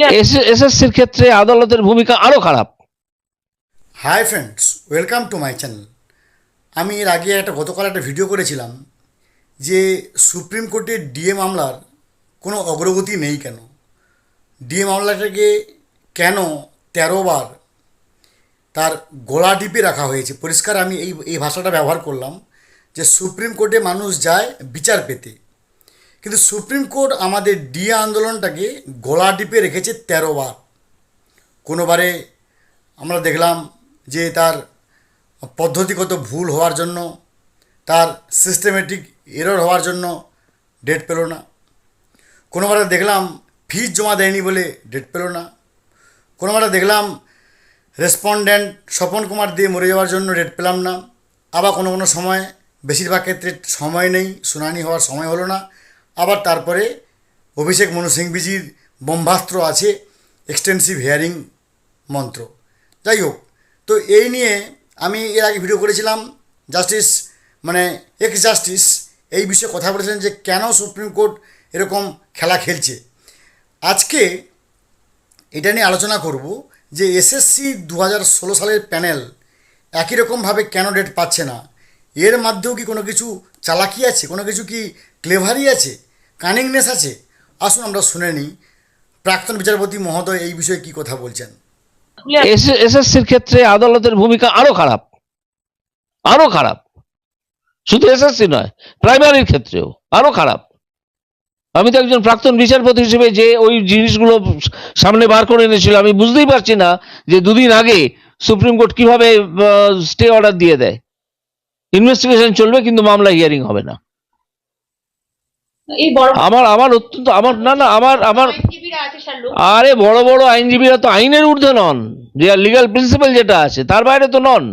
এসএসসির ক্ষেত্রে আদালতের ভূমিকা আরও খারাপ। Hi friends welcome to my channel আমি এর আগে একটা গতকাল একটা ভিডিও করেছিলাম যে সুপ্রিম কোর্টের ডিএ মামলার কোনো অগ্রগতি নেই কেন? ডিএ মামলাটাকে কেন তেরো বার তার গলা টিপে রাখা হয়েছে? পরিষ্কার আমি এই এই ভাষাটা ব্যবহার করলাম যে সুপ্রিম কোর্টে মানুষ যায় বিচার পেতে। কিন্তু সুপ্রিম কোর্ট আমাদের ডিএ আন্দোলনটাকে গলা টিপে রেখেছে তেরো বার। কোনোবারে আমরা দেখলাম যে তার পদ্ধতিগত ভুল হওয়ার জন্য, তার সিস্টেমেটিক এরর হওয়ার জন্য ডেট পেল না। কোনোবারে দেখলাম ফিজ জমা দেয়নি বলে ডেট পেল না। কোনোবারে দেখলাম রেসপন্ডেন্ট স্বপন কুমার দিয়ে মরে যাওয়ার জন্য ডেট পেলাম না। আবার কোনো কোনো সময় বেশিরভাগ ক্ষেত্রে সময় নেই, শুনানি হওয়ার সময় হলো না। আবার তারপরে অভিষেক মনু সিংভিজির ব্রহ্মাস্ত্র আছে এক্সটেন্সিভ হিয়ারিং মন্ত্র। যাই হোক, তো এই নিয়ে আমি এর আগে ভিডিও করেছিলাম জাস্টিস মানে এক্স জাস্টিস এই বিষয়ে কথা বলেছিলেন যে কেন সুপ্রিম কোর্ট এরকম খেলা খেলছে। আজকে এটা নিয়ে আলোচনা করব যে এসএসসি দু ষোলো সালের প্যানেল একই রকমভাবে কেন ডেট পাচ্ছে না? এর মধ্যেও কি কোনো কিছু চালাকি আছে? কোনো কিছু কি ক্লেভারি আছে? কানিংনেস আছে? আসুন আমরা শুনে নিই। প্রাক্তন বিচারপতি মহোদয় এই বিষয়ে কি কথা বলছেন? এসএসসির ক্ষেত্রে আদালতের ভূমিকা আরও খারাপ। আরও খারাপ। শুধু এসএসসি নয়, প্রাইমারির ক্ষেত্রেও আরও খারাপ। আমি তো একজন প্রাক্তন বিচারপতি হিসেবে যে ওই জিনিসগুলো সামনে বার করে এনেছিল, আমি বুঝতেই পারছি না যে দুদিন আগে সুপ্রিম কোর্ট কীভাবে স্টে অর্ডার দিয়ে দেয়। ইনভেস্টিগেশন চলবে, কিন্তু মামলা হিয়ারিং হবে না। আমার আমার অত্যন্ত আমার না না আমার আমার আরে বড় বড় আইনজীবীরা তো আইনের ঊর্ধ্বে নন। যে লিগাল প্রিন্সিপাল যেটা আছে তার বাইরে তো নন।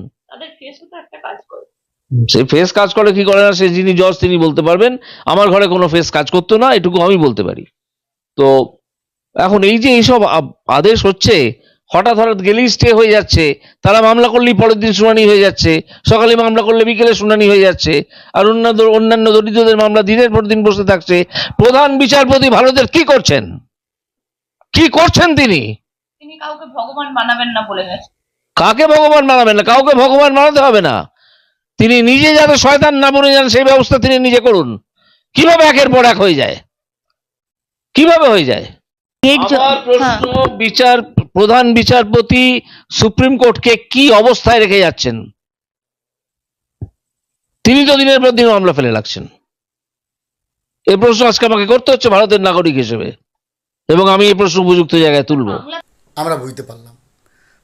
সে ফেস কাজ করে কি করে না সে যিনি জজ তিনি বলতে পারবেন। আমার ঘরে কোনো ফেস কাজ করতো না এটুকু আমি বলতে পারি। তো এখন এই যে এইসব আদেশ হচ্ছে হঠাৎ হঠাৎ গেলেই স্টে হয়ে যাচ্ছে। তারা মামলা করলেই পরের দিন শুনানি হয়ে যাচ্ছে। সকালে মামলা করলে বিকেলে শুনানি হয়ে যাচ্ছে। আর অন্যান্য অন্যান্য দরিদ্রদের মামলা দিনের পর দিন বসে থাকছে। প্রধান বিচারপতি ভারতের কি করছেন? কি করছেন তিনি? তিনি কাউকে ভগবান বানাবেন না বলে গেছে। কাকে ভগবান মানাবেন না? কাউকে ভগবান মানাতে হবে না। তিনি নিজে যাতে শয়তান না বনে যান সেই ব্যবস্থা তিনি নিজে করুন। কীভাবে একের পর এক হয়ে যায়? কীভাবে হয়ে যায়? আমার প্রশ্ন বিচার প্রধান বিচারপতি সুপ্রিম কোর্টকে কি অবস্থায় রেখে যাচ্ছেন? তিনি তো দিনের পর দিন মামলা ফেলে রাখছেন এ প্রশ্ন আজকে আমাকে করতে হচ্ছে ভারতের নাগরিক হিসেবে। এবং আমি এই প্রশ্ন উপযুক্ত জায়গায় তুলবো। আমরা বুঝতে পারলাম।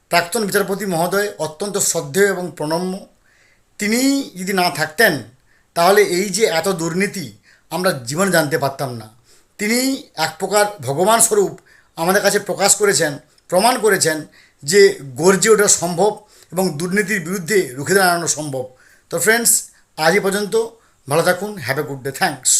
প্রাক্তন বিচারপতি মহোদয় অত্যন্ত শ্রদ্ধেয় এবং প্রণম্য। তিনি যদি না থাকতেন, তাহলে এই যে এত দুর্নীতি আমরা জীবন জানতে পারতাম না। তিনি এক প্রকার ভগবান স্বরূপ আমাদের কাছে প্রকাশ করেছেন প্রমাণ করেছেন যে গর্জে ওঠা সম্ভব এবং দুর্নীতির বিরুদ্ধে রুখে দাঁড়ানো সম্ভব। তো ফ্রেন্ডস আজ পর্যন্ত ভালো থাকুন have a good day thanks